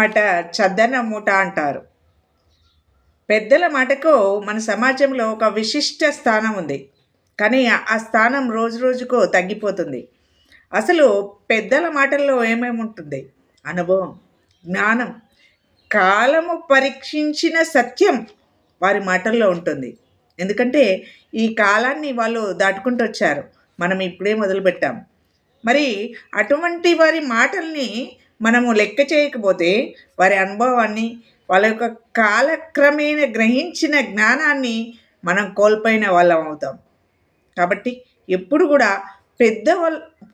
మాట చద్దన మూట అంటారు. పెద్దల మాటకు మన సమాజంలో ఒక విశిష్ట స్థానం ఉంది. కానీ ఆ స్థానం రోజు రోజుకు తగ్గిపోతుంది. అసలు పెద్దల మాటల్లో ఏమేమి ఉంటుంది? అనుభవం జ్ఞానం కాలము పరీక్షించిన సత్యం వారి మాటల్లో ఉంటుంది. ఎందుకంటే ఈ కాలాన్ని వాళ్ళు దాటుకుంటూ వచ్చారు. మనం ఇప్పుడే మొదలుపెట్టాం. మరి అటువంటి వారి మాటల్ని మనము లెక్క చేయకపోతే వారి అనుభవాన్ని వాళ్ళ యొక్క కాలక్రమేణ గ్రహించిన జ్ఞానాన్ని మనం కోల్పోయిన వాళ్ళం అవుతాం. కాబట్టి ఎప్పుడు కూడా పెద్ద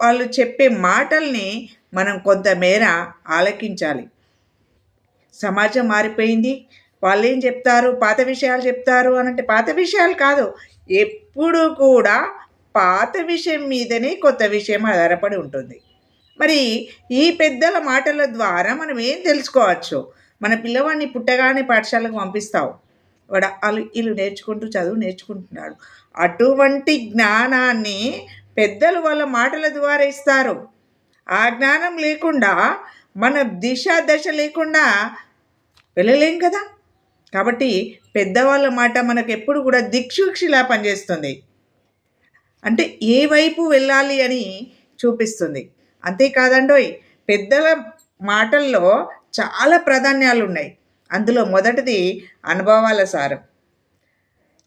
వాళ్ళు చెప్పే మాటల్ని మనం కొంతమేర ఆలకించాలి. సమాజం మారిపోయింది వాళ్ళు ఏం చెప్తారు పాత విషయాలు చెప్తారు అని అంటే పాత విషయాలు కాదు ఎప్పుడు కూడా పాత విషయం మీదనే కొత్త విషయం ఆధారపడి ఉంటుంది. మరి ఈ పెద్దల మాటల ద్వారా మనం ఏం తెలుసుకోవచ్చు? మన పిల్లవాడిని పుట్టగానే పాఠశాలకు పంపిస్తావు. వాడు వాళ్ళు వీళ్ళు నేర్చుకుంటూ చదువు నేర్చుకుంటున్నాడు. అటువంటి జ్ఞానాన్ని పెద్దలు వాళ్ళ మాటల ద్వారా ఇస్తారు. ఆ జ్ఞానం లేకుండా మన దిశ దశ లేకుండా వెళ్ళలేం కదా? కాబట్టి పెద్దవాళ్ళ మాట మనకు ఎప్పుడు కూడా దిక్షుక్షిలా పనిచేస్తుంది. అంటే ఏ వైపు వెళ్ళాలి అని చూపిస్తుంది. అంతేకాదండోయ్ పెద్దల మాటల్లో చాలా ప్రాధాన్యాలు ఉన్నాయి అందులో మొదటిది అనుభవాల సారం.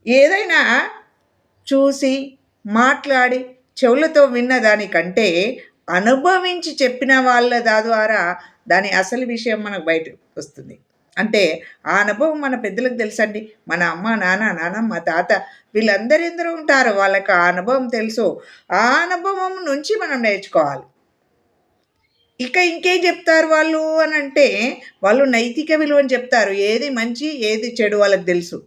ఏదైనా చూసి మాట్లాడి చెవులతో విన్న దానికంటే అనుభవించి చెప్పిన వాళ్ళ ద్వారా దాని అసలు విషయం మనకు బయట వస్తుంది. అంటే ఆ అనుభవం మన పెద్దలకు తెలుసండి. మన అమ్మ నాన్న నానమ్మ తాత వీళ్ళందరెందరూ ఉంటారు వాళ్ళకి ఆ అనుభవం తెలుసు. ఆ అనుభవం నుంచి మనం నేర్చుకోవాలి. ఇక ఇంకేం చెప్తారు వాళ్ళు అని అంటే వాళ్ళు నైతిక విలువ అని చెప్తారు. ఏది మంచి ఏది చెడు వాళ్ళకి తెలుసు.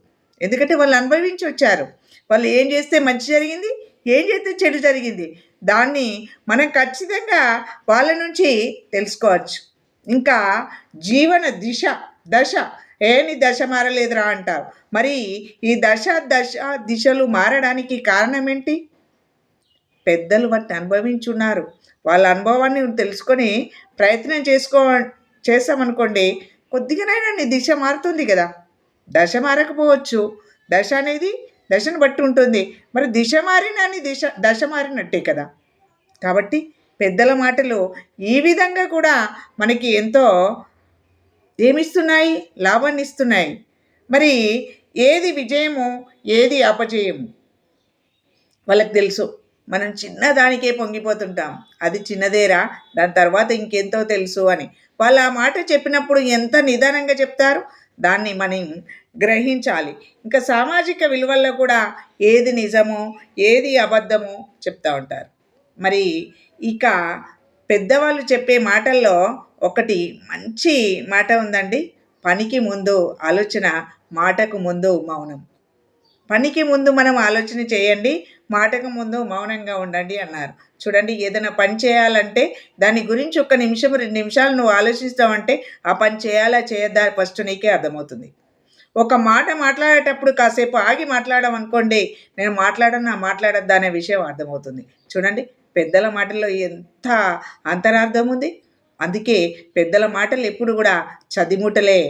ఎందుకంటే వాళ్ళు అనుభవించి వచ్చారు. వాళ్ళు ఏం చేస్తే మంచి జరిగింది ఏం చేస్తే చెడు జరిగింది దాన్ని మనం ఖచ్చితంగా వాళ్ళ నుంచి తెలుసుకోవచ్చు. ఇంకా జీవన దిశ దశ ఏని దశ మారలేదురా అంటారు. మరి ఈ దశ దశ దిశలు మారడానికి కారణం ఏంటి? పెద్దలు వాటిని అనుభవించున్నారు. వాళ్ళ అనుభవాన్ని తెలుసుకొని ప్రయత్నం చేసుకో చేస్తామనుకోండి కొద్దిగానైనా నీ దిశ మారుతుంది కదా. దశ మారకపోవచ్చు. దశ అనేది దశను బట్టి ఉంటుంది. మరి దిశ మారిన అని దిశ దశ మారినట్టే కదా. కాబట్టి పెద్దల మాటలు ఈ విధంగా కూడా మనకి ఎంతో ఏమిస్తున్నాయి? లాభాన్ని ఇస్తున్నాయి. మరి ఏది విజయము ఏది అపజయము? వాళ్ళకి తెలుసు. మనం చిన్నదానికే పొంగిపోతుంటాం. అది చిన్నదేరా దాని తర్వాత ఇంకెంతో తెలుసు అని. వాళ్ళు ఆ మాట చెప్పినప్పుడు ఎంత నిదానంగా చెప్తారు? దాన్ని మనం గ్రహించాలి. ఇంకా సామాజిక విలువల్లో కూడా ఏది నిజమో ఏది అబద్ధమో చెప్తూ ఉంటారు. మరి ఇక పెద్దవాళ్ళు చెప్పే మాటల్లో ఒకటి మంచి మాట ఉందండి. పనికి ముందు ఆలోచన మాటకు ముందు మౌనం. పనికి ముందు మనం ఆలోచన చేయండి మాటకు ముందు మౌనంగా ఉండండి అన్నారు. చూడండి ఏదైనా పని చేయాలంటే దాని గురించి ఒక నిమిషం రెండు నిమిషాలు నువ్వు ఆలోచిస్తావంటే ఆ పని చేయాలా చేయద్దా ఫస్ట్ నీకే అర్థమవుతుంది. ఒక మాట మాట్లాడేటప్పుడు కాసేపు ఆగి మాట్లాడమనుకోండి నేను మాట్లాడన్నా మాట్లాడద్దా అనే విషయం అర్థమవుతుంది. చూడండి పెద్దల మాటల్లో ఎంత అంతరార్థం ఉంది. అందుకే పెద్దల మాటలు ఎప్పుడు కూడా చదిముటలే.